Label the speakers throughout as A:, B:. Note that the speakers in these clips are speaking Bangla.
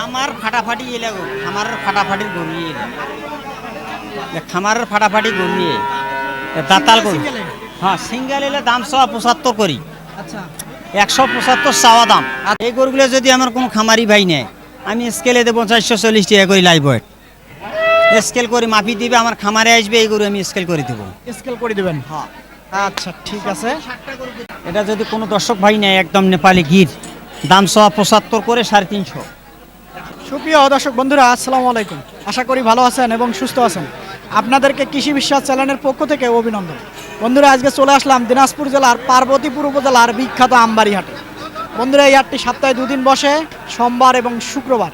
A: খামার ফাটাফাটি এলে খামারের ফাটাফাটির গরু এলে। খামারের ফাটাফাটি এ। দাতাল গরু। হ্যাঁ সিঙ্গেল এলে দাম সব পঁচাত্তর করি।
B: আচ্ছা।
A: একশো পঁচাত্তর চাওয়া দাম। আর এই গরুগুলো যদি আমার কোনো খামারি ভাই নেয় আমি স্কেলে দেবো চারশো চল্লিশ টাকা করে লাইভ ওয়েট। স্কেল করে মাপি দিবে আমার খামারে আসবে এই গরু আমি স্কেল করে দেবো।
B: স্কেল করে দিবেন?
A: হ্যাঁ।
B: আচ্ছা ঠিক আছে।
A: এটা যদি কোনো দর্শক ভাই নেয় একদম নেপালি গির দাম সহ পঁচাত্তর করে সাড়ে তিনশো।
B: সুপ্রিয় দর্শক বন্ধুরা, আসসালামু আলাইকুম। আশা করি ভালো আছেন এবং সুস্থ আছেন। আপনাদেরকে কৃষি বিশ্বাস চ্যানেলের পক্ষ থেকে অভিনন্দন। বন্ধুরা, আজকে চলে আসলাম দিনাজপুর জেলার পার্বতীপুর উপজেলার বিখ্যাত আমবাড়ি হাটে বন্ধুরা, এই হাটটি সপ্তাহে দুদিন বসে, সোমবার এবং শুক্রবার।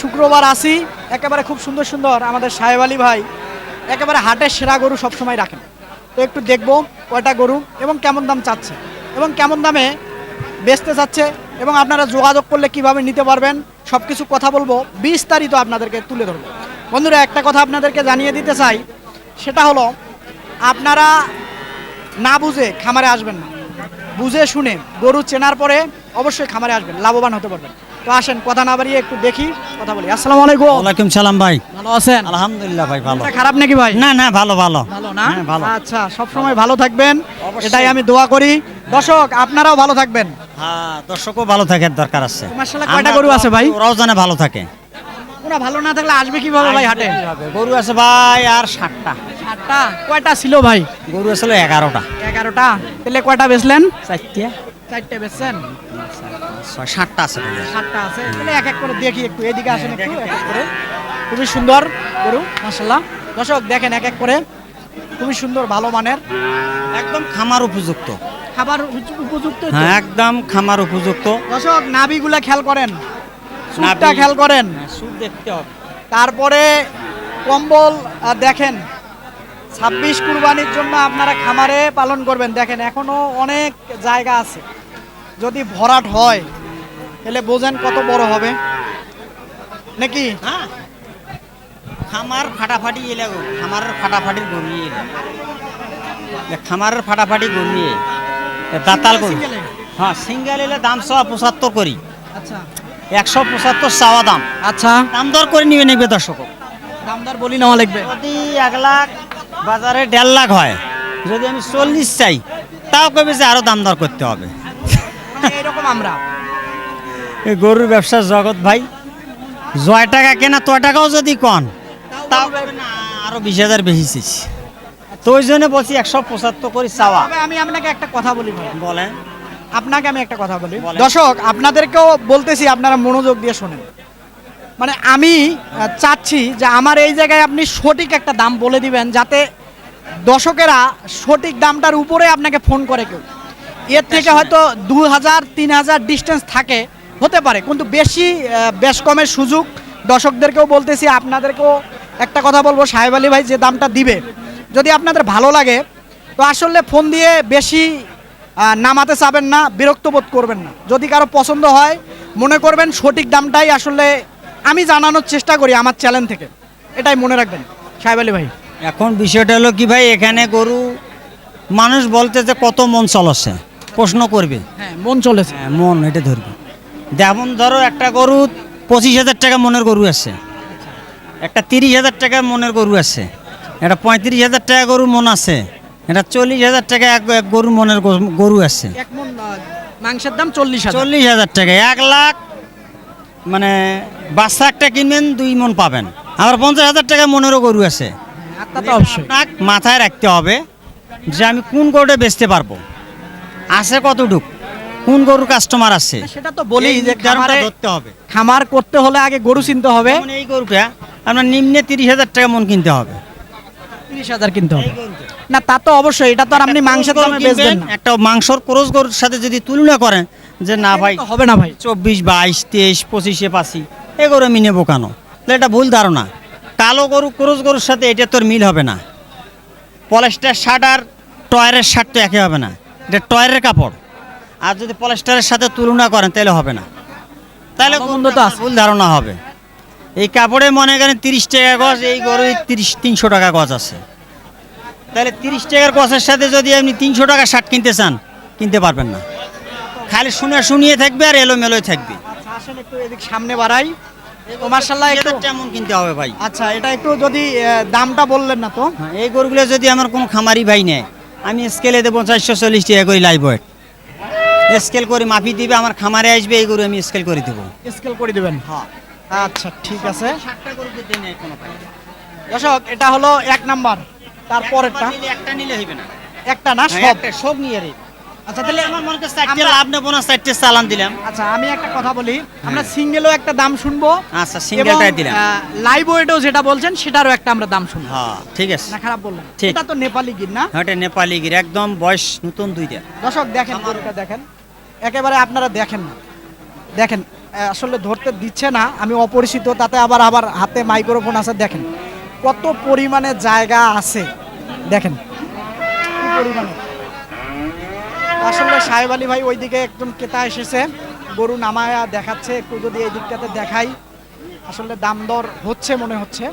B: শুক্রবার আসি, একেবারে খুব সুন্দর সুন্দর আমাদের সাহেব আলী ভাই একেবারে হাটের সেরা গরু সবসময় রাখেন। তো একটু দেখব কয়টা গরু এবং কেমন দাম চাচ্ছে। এবং কেমন দামে বেচতে চাচ্ছে এবং আপনারা যোগাযোগ করলে কীভাবে নিতে পারবেন সব কিছু কথা বলব, বিস্তারিত আপনাদেরকে তুলে ধরবো। বন্ধুরা, একটা কথা আপনাদেরকে জানিয়ে দিতে চাই, সেটা হলো, আপনারা না বুঝে খামারে আসবেন না। বুঝে শুনে গরু চেনার পরে অবশ্যই খামারে আসবেন, লাভবান হতে পারবেন। তো আসেন কথা না বাড়িয়ে একটু দেখি কথা বলি। আসসালামু আলাইকুম।
A: ওয়ালাইকুম সালাম ভাই।
B: ভালো আছেন?
A: আলহামদুলিল্লাহ ভাই ভালো।
B: খারাপ নাকি ভাই?
A: না না ভালো ভালো।
B: ভালো না?
A: হ্যাঁ, ভালো।
B: আচ্ছা সব সময় ভালো থাকবেন। এটাই আমি দোয়া করি। দর্শক আপনারাও ভালো থাকবেন।
A: হ্যাঁ দর্শকও ভালো থাকার দরকার আছে।
B: মাশাআল্লাহ, কয়টা গরু আছে ভাই?
A: ওরাও জানে ভালো থাকে।
B: ওরা ভালো না থাকলে আসবে কীভাবে ভাই হাটে?
A: গরু আছে ভাই আর ষাটটা
B: সাতটা? কয়টা ছিল ভাই?
A: গরু আছে এগারোটা।
B: এগারোটা? তাহলে কয়টা বেচলেন?
A: চারটে।
B: চারটে বেচছেন?
A: ছয় সাতটা আছে।
B: সাতটা আছে তাহলে এক এক করে দেখি একটু এদিকে আসেন একটু এক এক করে। খুবই সুন্দর গরু মাসাল্লাহ দর্শক দেখেন এক এক করে। খুবই সুন্দর ভালো মানের।
A: একদম খামার উপযুক্ত।
B: খাবার উপযুক্ত
A: হ্যাঁ একদম খামার উপযুক্ত।
B: দর্শক নাভিগুলা খেয়াল করেন। সুটটা খেয়াল করেন।
A: হ্যাঁ, সুদ দেখতে হবে।
B: তারপরে কম্বল দেখেন ছাব্বিশ কুরবানির জন্য আপনারা খামারে পালন করবেন। দেখেন এখনও অনেক জায়গা আছে। যদি ভরাট হয় তাহলে বোঝেন কত বড় হবে। নাকি?
A: হ্যাঁ। খামার ফাটাফাটি এলে গো খামারের এলে। এ খামারের ফাটাফাটি এ দাতাল গরু হ্যাঁ সিঙ্গেল এলে দাম সহ পঁচাত্তর করি।
B: আচ্ছা।
A: একশো পঁচাত্তর চাওয়া দাম।
B: আচ্ছা।
A: দাম দর করে নিয়ে নিবে দর্শক।
B: দামদার বলি নেওয়া লাগবে।
A: যদি এক লাখ বাজারে দেড় লাখ হয় যদি আমি চল্লিশ চাই তাও কবে যে আরও দাম দর করতে হবে।
B: এরকম আমরা।
A: গরুর ব্যবসার জগৎ ভাই। জয় টাকা কেনা তো টাকাও যদি কন তাও কবে না আরও বিশ হাজার বেশি চাইছি তো ওই জন্য বলছি একশো পঁচাত্তর করে চাওয়া।
B: আমি আপনাকে একটা কথা বলি
A: বলেন।
B: আপনাকে আমি একটা কথা বলি। দর্শক আপনাদেরকেও বলতেছি আপনারা মনোযোগ দিয়ে শোনেন। মানে আমি চাচ্ছি যে আমার এই জায়গায় আপনি সঠিক একটা দাম বলে দিবেন যাতে দর্শকেরা সঠিক দামটার উপরে আপনাকে ফোন করে কেউ। এর থেকে হয়তো দু হাজার তিন হাজার ডিস্টেন্স থাকে হতে পারে কিন্তু বেশি বেশ কমের সুযোগ দর্শকদেরকেও বলতেছি আপনাদেরকেও একটা কথা বলব সাহেব আলী ভাই যে দামটা দিবে। যদি আপনাদের ভালো লাগে তো আসলে ফোন দিয়ে বেশি নামাতে চাবেন না বিরক্ত বোধ করবেন না। যদি কারও পছন্দ হয় মনে করবেন সঠিক দামটাই আসলে আমি জানানোর চেষ্টা করি আমার চ্যানেল থেকে। এটাই মনে রাখবেন সাহেব আলী ভাই।
A: এখন বিষয়টা হলো কি ভাই এখানে গরু মানুষ বলতে যে কত মন চলছে? প্রশ্ন করবে।
B: হ্যাঁ মন চলেছে।
A: হ্যাঁ, মন এটা ধরবে। যেমন ধরো একটা গরু পঁচিশ হাজার টাকা মনের গরু আছে। একটা তিরিশ হাজার টাকা মনের গরু আছে। একটা পঁয়ত্রিশ হাজার টাকা গরু মন আছে। এটা চল্লিশ হাজার টাকা এক এক গরুর মনের গরু- গরু আছে।
B: মাংসের দাম চল্লিশ হাজার।
A: চল্লিশ হাজার টাকা। এক লাখ মানে বাচ্চা একটা কিনবেন দুই মন পাবেন। আবার পঞ্চাশ হাজার টাকা মনেরও গরু আছে। আপনাকে মাথায় রাখতে হবে যে আমি কোন গরুটা বেচতে পারব। আছে কতটুক? কোন গরুর কাস্টমার আছে?
B: সেটা তো বলি যে খামারে
A: ধরতে হবে।
B: খামার করতে হলে আগে গরু চিনতে হবে।
A: এই গরুটা আপনার নিম্নে তিরিশ হাজার টাকা মন কিনতে হবে।
B: তিরিশ হাজার কিনতে হবে। না তা তো অবশ্যই এটা তো আর আপনি মাংসের দামে বেচবেন
A: একটা মাংসর ক্রোজ গরুর সাথে যদি তুলনা করেন যে না ভাই
B: হবে না ভাই।
A: চব্বিশ বাইশ তেইশ পঁচিশে পাশি এ গরু আমি নেব কেন? এটা ভুল ধারণা। কালো গরু ক্রোজ গরুর সাথে এটা তোর মিল হবে না। পলেস্টার শার্ট আর টয়ারের শার্ট তো একই হবে না। এটা টয়ারের কাপড়। আর যদি পলেস্টারের সাথে তুলনা করেন তাহলে হবে না। তাহলে
B: তো।
A: ভুল ধারণা হবে? এই কাপড়ে মনে করেন তিরিশ টাকা গজ এই গরু তিরিশ তিনশো টাকা গজ আছে। তাহলে তিরিশ টাকার গছের সাথে যদি আপনি তিনশো টাকা শার্ট কিনতে চান কিনতে পারবেন না। খালি শুনে শুনিয়ে থাকবে আর এলোমেলোই থাকবে।
B: আচ্ছা আসেন একটু এদিক সামনে বাড়াই। তো মার্শাল্লাহ
A: কেমন কিনতে হবে ভাই?
B: আচ্ছা এটা একটু যদি দামটা বললেন না তো।
A: হ্যাঁ, এই গরুগুলো যদি আমার কোনো খামারি ভাই নেয় আমি স্কেলে দেবো চারশো চল্লিশ টাকা করে লাইভ ওয়েট স্কেল করে মাপি দিবে আমার খামারে আসবে এই গরু আমি স্কেল করে দেবো।
B: স্কেল করে দিবেন?
A: হ্যাঁ।
B: আচ্ছা ঠিক আছে। দর্শক এটা হলো এক নাম্বার। তারপরেরটা?
A: একটা নিলে হইবে না।
B: একটা না
A: হ্যাঁ,
B: সব?
A: সব নিয়ে রে।
B: আচ্ছা তাহলে
A: আমার মনে হচ্ছে চারটে লাভ নেব না চারটে চালান দিলাম।
B: আচ্ছা আমি একটা কথা বলি। আমরা সিঙ্গেলও একটা দাম শুনব।
A: আচ্ছা সিঙ্গেলটাই দিলাম।
B: লাইভ ওয়েটও যেটা বলছেন সেটারও একটা আমরা দাম শুনব।
A: হ্যাঁ ঠিক আছে।
B: না খারাপ বললাম। এটা তো নেপালি গির না?
A: ওটা নেপালি গির। একদম বয়স নতুন দুইটা।
B: দর্শক দেখেন গরুটা দেখেন। একেবারে আপনারা দেখেন না। দেখেন, আসলে ধরতে দিচ্ছে না, আমি অপরিচিত, তাতে আবার আবার হাতে মাইক্রোফোন আছে, দেখেন। কত পরিমাণে জায়গা আছে, দেখেন। আসলে সাহেব আলী ভাই ওইদিকে একজন ক্রেতা এসেছে, গরু নামায়া দেখাচ্ছে, একটু যদি এই দিকটাতে দেখাই। আসলে দাম দর হচ্ছে মনে হচ্ছে।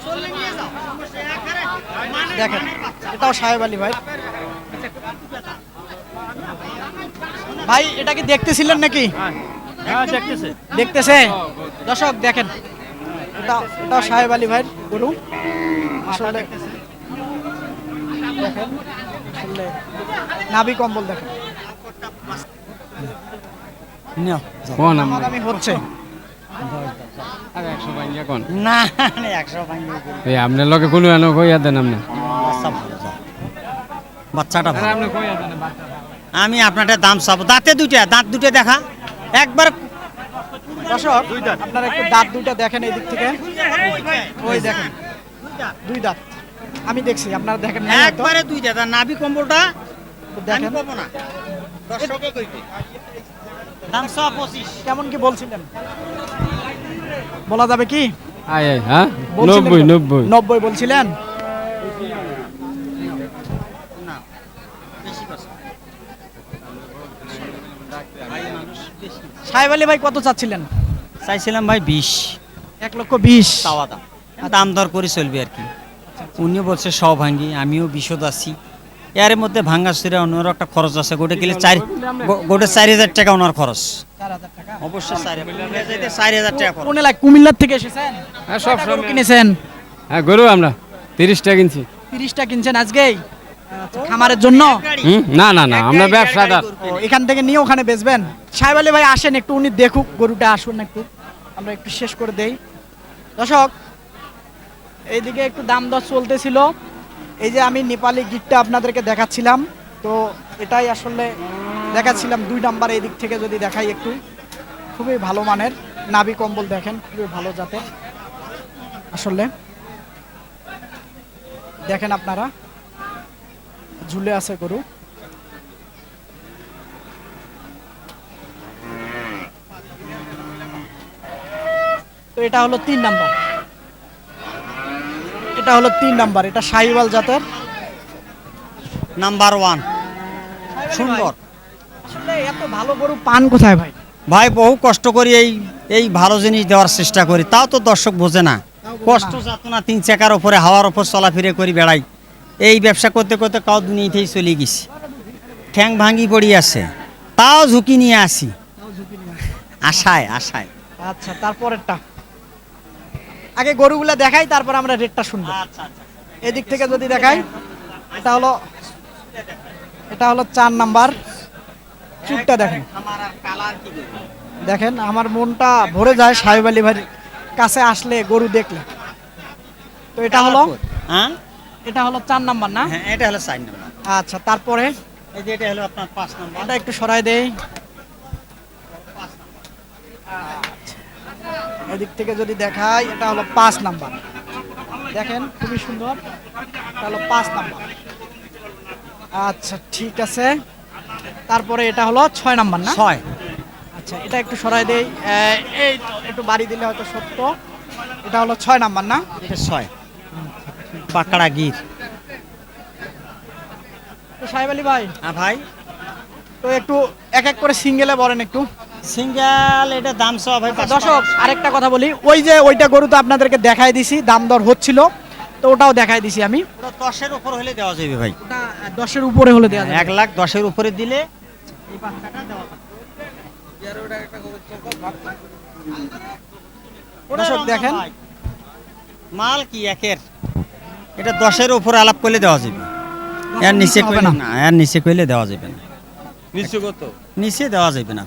B: দেখেন, এটাও সাহেব আলী ভাই। ভাই এটা কি দেখতেছিলেন নাকি?
C: হ্যাঁ দেখতেছে।
B: দেখতেছে? দর্শক দেখেন। এটা সাহেব আলী ভাই গরু। আসলে দেখেন আসলে নাভি কম্বল দেখেন। হচ্ছে।
A: না
C: আপনার লগে কোনো এনো কইয়া দেন আপনি।
A: ভালো যাও। বাচ্চাটা
C: আপনি কইয়া দেন
A: আমি আপনারটা দাম চাবো। দাঁতে দুইটা দাঁত দুটো দেখা। একবার
B: দর্শক আপনারা একটু দাঁত দুইটা দেখেন এই দিক থেকে। ওই দেখেন দুই দাঁত। আমি দেখছি আপনারা দেখেন
A: একবারে দুইটা দাঁত নাভি কম্বলটা
B: দেখেন।
A: পাবো না। দর্শকে দাম
B: কেমন কি বলছিলেন? বলা যাবে কি?
C: আয় হ্যাঁ? নব্বই। নব্বই
B: বলছিলেন
A: না বেশি কষ্ট
B: সাহেব আলী ভাই কত চাচ্ছিলেন?
A: চাইছিলাম ভাই বিশ।
B: এক লক্ষ বিশ।
A: চাওয়া দাম দাম দর করে চলবে আর কি। উনিও বলছে সব ভাঙ্গি আমিও বিশদ আছি এর মধ্যে ভাঙ্গা সুরে ওনারও একটা খরচ আছে। গোটে কিলে চার গোটে চার হাজার টাকা ওনার খরচ। অবশ্যই চার হাজার টাকা
B: কুমিল্লার থেকে এসেছেন?
C: হ্যাঁ সব সব
B: কিনেছেন?
C: হ্যাঁ গরু আমরা। তিরিশটা কিনছি।
B: তিরিশটা কিনছেন আজকেই? আচ্ছা, খামারের জন্য?
C: হুম? না না না আমরা ব্যবসাদার।
B: এখান থেকে নিয়ে ওখানে বেচবেন? সাহেব আলী ভাই আসেন একটু, উনি দেখুক, গরুটা আসুন একটু। আমরা একটু শেষ করে দেই। দর্শক, এইদিকে একটু দাম দর চলতেছিল। এই যে আমি নেপালি গিটটা আপনাদেরকে দেখাচ্ছিলাম, তো এটাই আসলে দেখাচ্ছিলাম দুই নাম্বার এই দিক থেকে যদি দেখাই একটু। খুবই ভালো মানের, নাভি কম্বল দেখেন, খুবই ভালো জাতের আসলে। দেখেন আপনারা, ঝুলে আছে গরু। তো এটা হলো তিন নাম্বার। এটা হলো তিন নাম্বার এটা শাহিওয়াল জাতের।
A: নাম্বার ওয়ান সুন্দর।
B: আসলে এত ভালো গরু পান কোথায় ভাই?
A: ভাই বহু কষ্ট করি এই এই ভালো জিনিস দেওয়ার চেষ্টা করি। তাও তো দর্শক বোঝে না। কষ্ট যাত না তিন চাকার ওপরে হাওয়ার ওপর চলাফিরে করি বেড়াই। এই ব্যবসা করতে করতে কাউ দুনিয়াতেই চলে গেছি। ঠ্যাং ভাঙি পড়ি আছে। তাও ঝুঁকি নিয়ে আসি। আশায় আশায়।
B: আচ্ছা তারপরেরটা? আগে গরুগুলা দেখাই তারপর আমরা রেটটা শুনব।
A: আচ্ছা
B: এদিক থেকে যদি দেখাই এটা হলো এটা হলো চার নাম্বার। চুপটা দেখেন। দেখেন আমার মনটা ভরে যায় সাহেব আলী ভাইয়ের কাছে আসলে গরু দেখলে। তো এটা হলো
A: হ্যাঁ?
B: এটা হলো চার নাম্বার না?
A: হ্যাঁ এটা হলো চার নম্বর।
B: আচ্ছা তারপরে?
A: এই যে এটা হলো আপনার পাঁচ নম্বর।
B: এটা একটু সরাই দেই। এদিক থেকে যদি দেখাই এটা হলো পাঁচ নাম্বার। দেখেন খুবই সুন্দর। এটা হলো পাঁচ নাম্বার। আচ্ছা ঠিক আছে। তারপরে এটা হলো ছয় নাম্বার না?
A: ছয়।
B: আচ্ছা এটা একটু সরাই দেই। এই একটু বাড়ি দিলে হয়তো সত্য। এটা হলো ছয় নাম্বার না?
A: এটা ছয়। পাকড়া গির।
B: তো সাহেব আলী ভাই
A: হ্যাঁ ভাই।
B: তো একটু এক এক করে সিঙ্গেলে বলেন একটু।
A: সিঙ্গেল এটা দাম সব ভাই
B: দর্শক আরেকটা কথা বলি। ওই যে ওইটা গরু তো আপনাদেরকে দেখাই দিছি দাম দর হচ্ছিল তো ওটাও দেখাই দিছি আমি।
A: ওটা দশের উপর হলে দেওয়া যাবে ভাই।
B: ওটা দশের উপরে হলে দেওয়া যাবে।
A: এক লাখ দশের উপরে দিলে
B: দর্শক দেখেন।
A: মাল কি একের? এটা দশের উপরে আলাপ করলে দেওয়া যাবে। এর নিচে কইলে
B: না।
A: এর নিচে কইলে দেওয়া যাবে না।
D: নিশ্চয় কত?
A: নিচে দেওয়া যাবে না।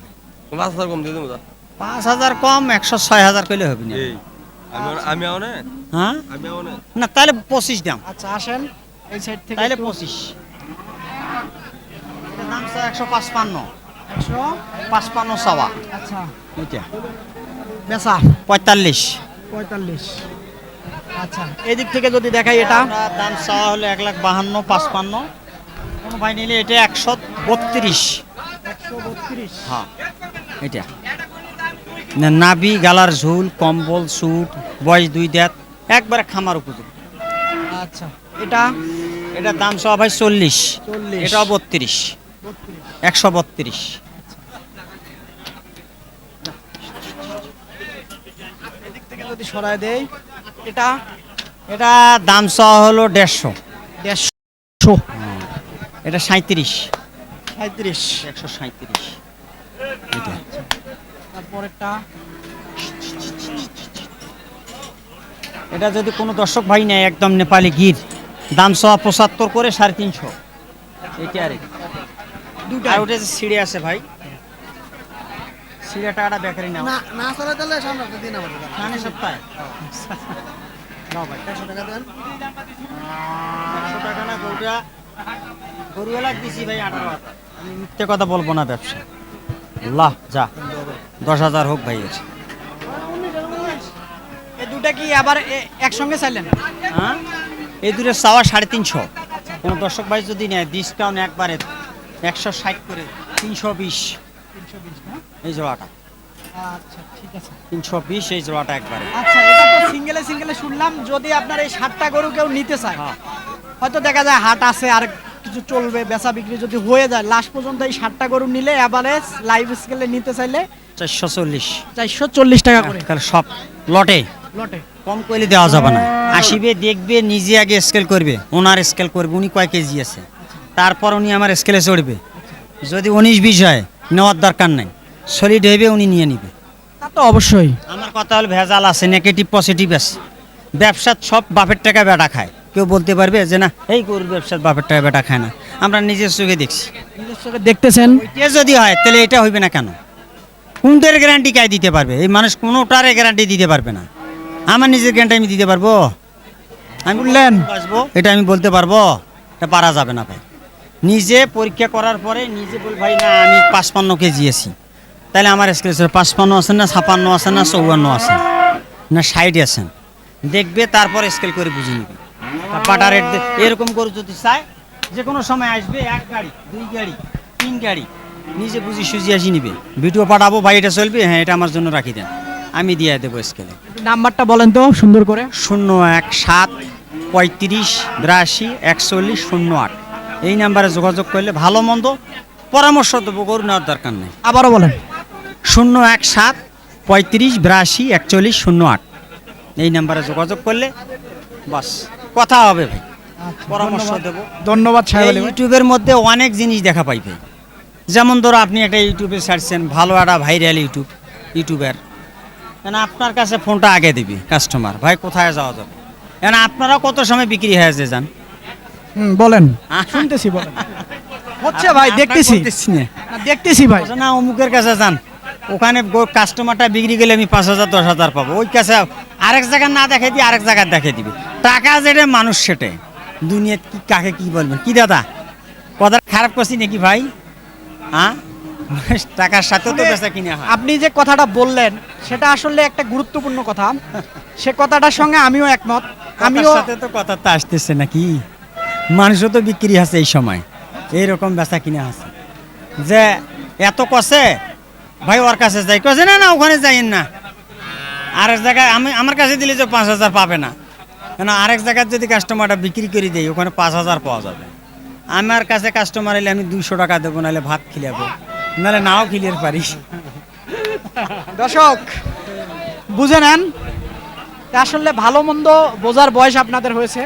D: পাঁচ হাজার কম দিয়ে দেবো তা।
A: পাঁচ হাজার কম একশো ছয় হাজার কইলে হবে না।
D: আমি আমি আও
A: হ্যাঁ?
D: আমি আও না?
A: না তাহলে পঁচিশ দাম।
B: আচ্ছা আসেন এই সাইড থেকে
A: তাহলে পঁচিশ। দাম স্যার একশো পাঁচপান্ন।
B: একশো?
A: পাঁচপান্ন সাওয়া
B: আচ্ছা।
A: এটা
B: বেচা।
A: পঁয়তাল্লিশ।
B: পঁয়তাল্লিশ। আচ্ছা এদিক থেকে যদি দেখাই এটা।
A: দাম চাওয়া হলো এক লাখ বাহান্ন পাঁচপান্ন। কোনো ভাই নিলে এটা একশো বত্রিশ।
B: একশো বত্রিশ।
A: হ্যাঁ। এটা। না, নাভি গালার ঝুল কম্বল স্যুট বয়স দুই দাঁত একবারে খামার উপযোগী।
B: আচ্ছা। এটা
A: এটা দাম সব ভাই চল্লিশ। এটাও বত্রিশ। একশো বত্রিশ।
B: যদি সরায় দেই এটা
A: এটা দাম চাওয়া হলো দেড়শো।
B: দেড়শো।
A: এটা সাঁত্রিশ
B: সাঁত্রিশ
A: একশো সাঁত্রিশ এটা
B: তারপরেরটা।
A: এটা যদি কোনো দর্শক ভাই নেয় একদম নেপালি গির দাম চাওয়া পঁচাত্তর করে সাড়ে তিনশো। আর
B: দুটা
A: ওটা যে সিঁড়ে আছে ভাই। সিঁড়ে টাকাটা বেকারি
B: না না চলে তাহলে সামনে দিন আমাদের
A: খানে সপ্তাহে? নাও ভাই।
B: একশো টাকা দেন।
A: একশো টাকা না গরুটা। গরুওয়ালা দিছি ভাই আঠারো আমি মিথ্যে কথা বলব না ব্যবসা আল্লাহ যা দশ হাজার হোক ভাই এর
B: এই দুটা কি আবার একসঙ্গে চাইলেন?
A: হ্যাঁ? এই দুটো চাওয়া সাড়ে তিনশো। কোনো দর্শক ভাই যদি নেয় ডিসকাউন্ট একবারে একশো ষাট করে তিনশো বিশ।
B: না
A: এই জোড়াটা।
B: আচ্ছা ঠিক আছে।
A: তিনশো বিশ এই জোড়াটা একবারে।
B: আচ্ছা এটা তো সিঙ্গেলে সিঙ্গেলে শুনলাম যদি আপনার এই ষাটটা গরু কেউ নিতে চায়
A: হ্যাঁ।
B: হয়তো দেখা যায় হাট আছে আর কিছু চলবে বেচা বিক্রি যদি হয়ে যায় লাস্ট পর্যন্ত এই ষাটটা গরু নিলে এভারেজ লাইভ স্কেলে নিতে চাইলে
A: চারশো চল্লিশ।
B: চারশো চল্লিশ টাকা করে।
A: তাহলে সব লটে।
B: লটে।
A: কম করলে দেওয়া যাবে না। আসিবে দেখবে নিজে আগে স্কেল করবে। ওনার স্কেল করবে উনি কয় কেজি আছে? তারপর উনি আমার স্কেলে চড়বে। যদি উনিশ বিশ হয় নেওয়ার দরকার নাই। সলিড হইবে উনি নিয়ে নিবে।
B: তা তো অবশ্যই।
A: আমার কথা হল ভেজাল আছে নেগেটিভ পজিটিভ আছে। ব্যবসার সব বাপের টাকা বেটা খায়। কেউ বলতে পারবে যে না এই গরুর ব্যবসার বাপের টাকা বেটা খায় না। আমরা নিজের চোখে দেখছি।
B: নিজের চোখে দেখতেছেন?
A: এটা যদি হয় তাহলে এটা হইবে না কেন? কোনটার গ্যারান্টি কে দিতে পারবে? এই মানুষ কোনোটার গ্যারান্টি দিতে পারবে না। আমার নিজের গ্যারান্টি আমি দিতে পারব? আমি
B: বললেন।
A: আসব এটা আমি বলতে পারব এটা পারা যাবে না ভাই। নিজে পরীক্ষা করার পরে নিজে বল ভাই না আমি পাঁচপান্ন কেজি আছি। তাহলে আমার স্কেল পাঁচপান্ন আছেন না ছাপান্ন আছেন না চৌয়ান্ন আছেন না ষাট আছেন দেখবে তারপর স্কেল করে বুঝে নিবে। রেট এরকম করে যদি চায় যে কোনো সময় আসবে এক গাড়ি দুই গাড়ি তিন গাড়ি নিজে বুঝি সুজি আসি নিবে। ভিডিও পাঠাবো ভাই এটা চলবে হ্যাঁ এটা আমার জন্য রাখি দেন। আমি দিয়ে দেবো স্কেলে
B: নাম্বারটা বলেন তো সুন্দর করে।
A: শূন্য এক সাত পঁয়ত্রিশ বিরাশি একচল্লিশ শূন্য আট। এই নাম্বারে যোগাযোগ করলে ভালো মন্দ পরামর্শ দেবো গরু নেওয়ার দরকার নেই।
B: আবারও বলেন।
A: শূন্য এক সাত পঁয়ত্রিশ বিরাশি একচল্লিশ শূন্য আট। এই নাম্বারে যোগাযোগ করলে বাস। কথা হবে ভাই। পরামর্শ দেবো।
B: ধন্যবাদ সাহেব
A: ইউটিউবের মধ্যে অনেক জিনিস দেখা পাইবে যেমন ধরো আপনি একটা ইউটিউবে ছাড়ছেন ভালো একটা ভাইরাল ইউটিউব ইউটিউবার। কেন আপনার কাছে ফোনটা আগে দিবি কাস্টমার ভাই কোথায় যাওয়া যাবে? কেন আপনারা কত সময় বিক্রি হয়ে যে যান?
B: বলেন। শুনতেছি বলেন। হচ্ছে ভাই দেখতেছি। দেখতেছি ভাই।
A: না অমুকের কাছে যান। ওখানে কাস্টমারটা বিক্রি গেলে আমি পাঁচ হাজার দশ হাজার পাবো। ওই কাছে আরেক জায়গায় না দেখে দিই আরেক জায়গায় দেখে দিবে। টাকা যেটা মানুষ সেটে দুনিয়া কি কাকে কি বলবেন? কি দাদা? কথা খারাপ করছি নাকি ভাই? হ্যাঁ? টাকার সাথেও তো বেচা কিনে হয়।
B: আপনি যে কথাটা বললেন সেটা আসলে একটা গুরুত্বপূর্ণ কথা। সে কথাটার সঙ্গে আমিও একমত।
A: আমিও
B: আমিও
A: সাথে তো কথা তো আসতেছে নাকি? মানুষও তো বিক্রি আছে এই সময়। এইরকম বেচা কিনে আছে। যে এত কষে ভাই ওর কাছে যাই। কষে না না ওখানে যাইন না। আরেক জায়গায় আমি আমার কাছে দিলে যে পাঁচ হাজার পাবে না। কেন আরেক জায়গায় যদি কাস্টমারটা বিক্রি করে দেয় ওখানে পাঁচ হাজার পাওয়া যাবে। আমার কাছে কাস্টমার এলে আমি দুইশো টাকা দেবো নাহলে ভাত খিলাবো। নাহলে নাও খিলিয়ে পারি।
B: দর্শক বুঝে নেন আসলে ভালো মন্দ বোঝার বয়স আপনাদের হয়েছে।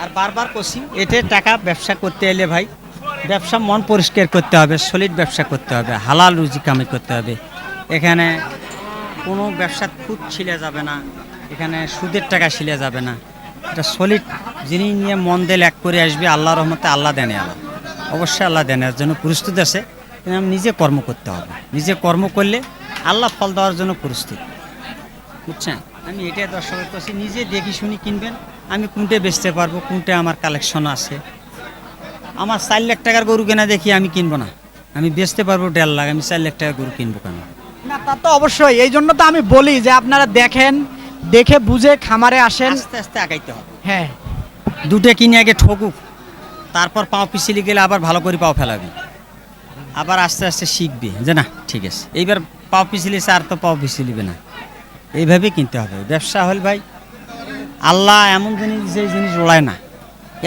A: আর বারবার কষি এতে টাকা ব্যবসা করতে এলে ভাই ব্যবসা মন পরিষ্কার করতে হবে সলিড ব্যবসা করতে হবে, হালাল রুজি কামাই করতে হবে। এখানে কোনো ব্যবসার খুদ ছিলে যাবে না, এখানে সুদের টাকা ছিলে যাবে না। এটা সলিড যিনি নিয়ে মন দিয়ে ল্যাক করে আসবে আল্লাহ রহমতে আল্লাহ দেনে আল্লাহ। অবশ্যই আল্লাহ দেনের জন্য প্রস্তুত আছে। আমি নিজে কর্ম করতে হবে। নিজে কর্ম করলে আল্লাহ ফল দেওয়ার জন্য প্রস্তুত। বুঝছেন? আমি এটাই দর্শকের কাছে নিজে দেখি শুনি কিনবেন, আমি কোনটা বেচতে পারব কোনটা আমার কালেকশন আছে। আমার চার লাখ টাকার গরু কেনা দেখি আমি কিনবো না। আমি বেচতে পারব দেড় লাখ আমি চার লাখ টাকার গরু কিনবো কেন?
B: না তা তো অবশ্যই। এই জন্য তো আমি বলি যে আপনারা দেখেন দেখে বুঝে খামারে আসেন।
A: আস্তে আস্তে আগাইতে হবে।
B: হ্যাঁ।
A: দুটো কিনে আগে ঠকুক তারপর পাও পিছিয়ে গেলে আবার ভালো করে পাও ফেলাবি। আবার আস্তে আস্তে শিখবি যে না? ঠিক আছে। এইবার পাও পিছিলিছে আর তো পাও পিছিলিবে না। এইভাবে কিনতে হবে। ব্যবসা হল ভাই আল্লাহ এমন জিনিস যে জিনিস ওড়ায় না।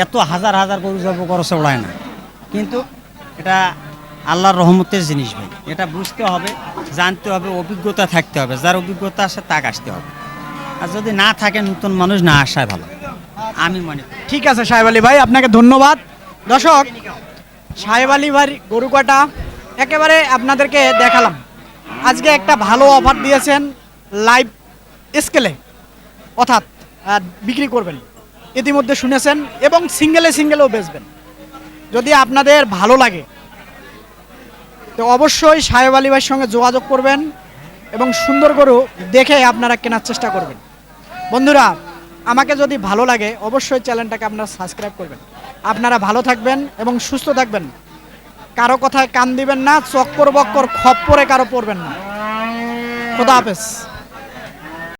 A: এত হাজার হাজার গরু জব খরচে ওড়ায় না। কিন্তু এটা আল্লাহর রহমতের জিনিস ভাই। এটা বুঝতে হবে, জানতে হবে, অভিজ্ঞতা থাকতে হবে। যার অভিজ্ঞতা আছে, তাক আসতে হবে। আর যদি না থাকে, নতুন মানুষ না আসায় ভালো। আমি মনে করি।
B: ঠিক আছে, সাহেব আলী ভাই, আপনাকে ধন্যবাদ। দর্শক, সাহেব আলী ভাই, গরু কাটা, একেবারে আপনাদেরকে দেখালাম। আজকে একটা ভালো অফার দিয়েছেন, লাইভ স্কেলে। অর্থাৎ বিক্রি করবেন। ইতিমধ্যে শুনেছেন এবং সিঙ্গেলে সিঙ্গেলেও বেচবেন। যদি আপনাদের ভালো লাগে, তো অবশ্যই সাহেব আলী ভাইয়ের সঙ্গে যোগাযোগ করবেন এবং সুন্দর গরু দেখে আপনারা কেনার চেষ্টা করবেন। বন্ধুরা, আমাকে যদি ভালো লাগে, অবশ্যই চ্যানেলটাকে আপনারা সাবস্ক্রাইব করবেন। আপনারা ভালো থাকবেন এবং সুস্থ থাকবেন। কারও কথায় কান দিবেন না, চক্কর বক্কর খপ্পরে কারও পড়বেন না। খোদা হাফেজ।